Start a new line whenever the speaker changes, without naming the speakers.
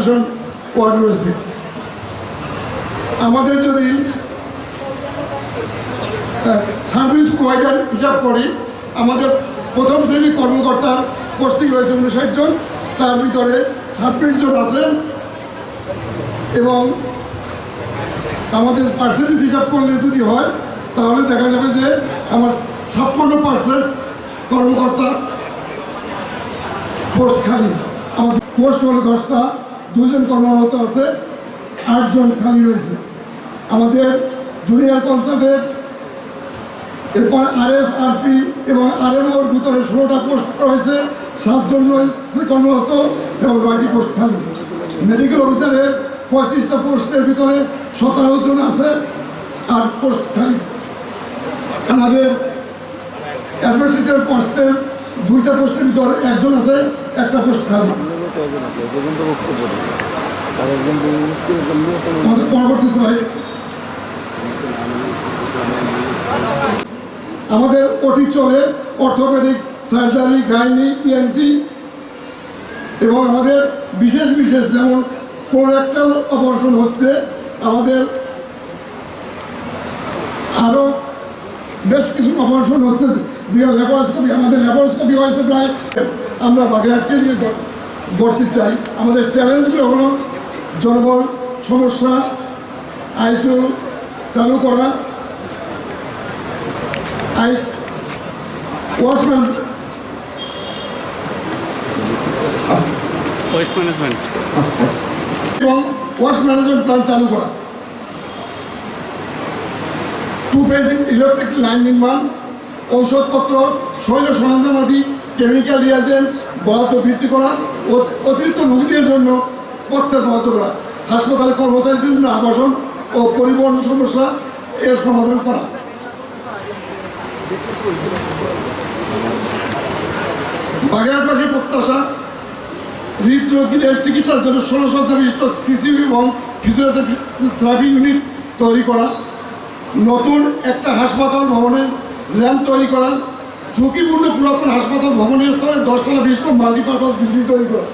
Operation word রয়েছে। আমাদের যদি সার্ভিস প্রোভাইডার হিসাব করি, আমাদের প্রথম শ্রেণির কর্মকর্তার পোস্টিং রয়েছে উনষাট জন। তার ভিতরে ছাব্বিশ জন আছে এবং আমাদের পার্সেন্টেজ হিসাব করলে যদি হয়, তাহলে দেখা যাবে যে আমার ছাপ্পান্ন পার্সেন্ট কর্মকর্তা পোস্ট খালি। আমাদের পোস্ট হলো দশটা দুজন কর্মরত আছে আটজন খালি রয়েছে। আমাদের জুনিয়র কনসালটেন্ট, এরপর আর এস আর পি এবং আর এম ওর ভিতরে ষোলোটা পোস্ট রয়েছে, সাতজন রয়েছে কর্মরত, এবং নয়টি পোস্ট খালি। মেডিকেল অফিসারের পঁয়ত্রিশটা পোস্টের ভিতরে সতেরো জন আছে, আর পোস্ট খালি। আমাদের অ্যাডমিনিস্ট্রেটর পোস্টের দুইটা পোস্টের ভিতরে একজন আছে, একটা পোস্ট খালি। আমাদের পরবর্তী আমাদের ওটি চলে অর্থোপেডিক্স, সার্জারি, গাইনি ইএনটি এবং আমাদের বিশেষ বিশেষ যেমন কোরেক্টাল অপারেশন হচ্ছে, আমাদের আরও বেশ কিছু অপারেশন হচ্ছে যে ল্যাপারোস্কোপি আমাদের ল্যাপারোস্কোপি হয়েছে প্রায়, আমরা বাগেরহাটকে নিয়ে গড়তে চাই। আমাদের চ্যালেঞ্জগুলো হলো জনবল সমস্যা আইসিউ চালু করা আই ওয়াশম্যান
ওয়েস্ট ম্যানেজমেন্ট।
এবং ওয়াস্ট ম্যানেজমেন্ট প্ল্যান চালু করা। টু ফেজ ইলেকট্রিক লাইন নির্মাণ ঔষধপত্র শৈল সরঞ্জামাদি কেমিক্যাল রিয়াজেন্ট বরাদ্দ বৃদ্ধি করা অতিরিক্ত রোগীদের জন্য পথ্যের বরাদ্দ করা হাসপাতালে কর্মচারীদের জন্য আবাসন ও পরিবহন সমস্যা এর সমাধান করা। বাগেরহাটবাসী প্রত্যাশা, হৃদরোগীদের চিকিৎসার জন্য ষোলো শয্যা বিশিষ্ট সিসিউ এবং ফিজিওথেরাপি ইউনিট তৈরি করা, নতুন একটা হাসপাতাল ভবনের র্যাম্প তৈরি করা ঝুঁকিপূর্ণ পুরাতন হাসপাতাল ভবনীয় স্থানে দশতলা বিশিষ্ট মাল্টিপারপাস বিল্ডিং তৈরি করা।